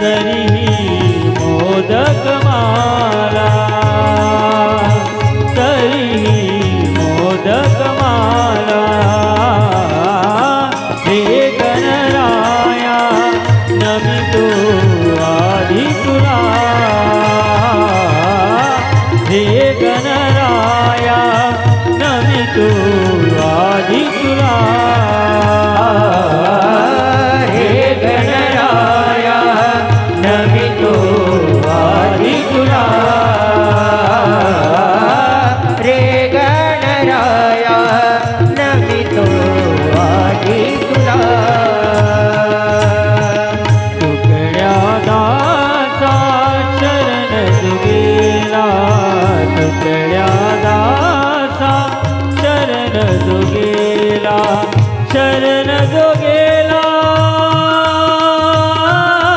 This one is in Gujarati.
તરી મોદક માલા. તરી મોદક માલા. હે ગણરાયા નમી તો આદિ તુલા. હે ગણ दासा शरण जुगेला शरण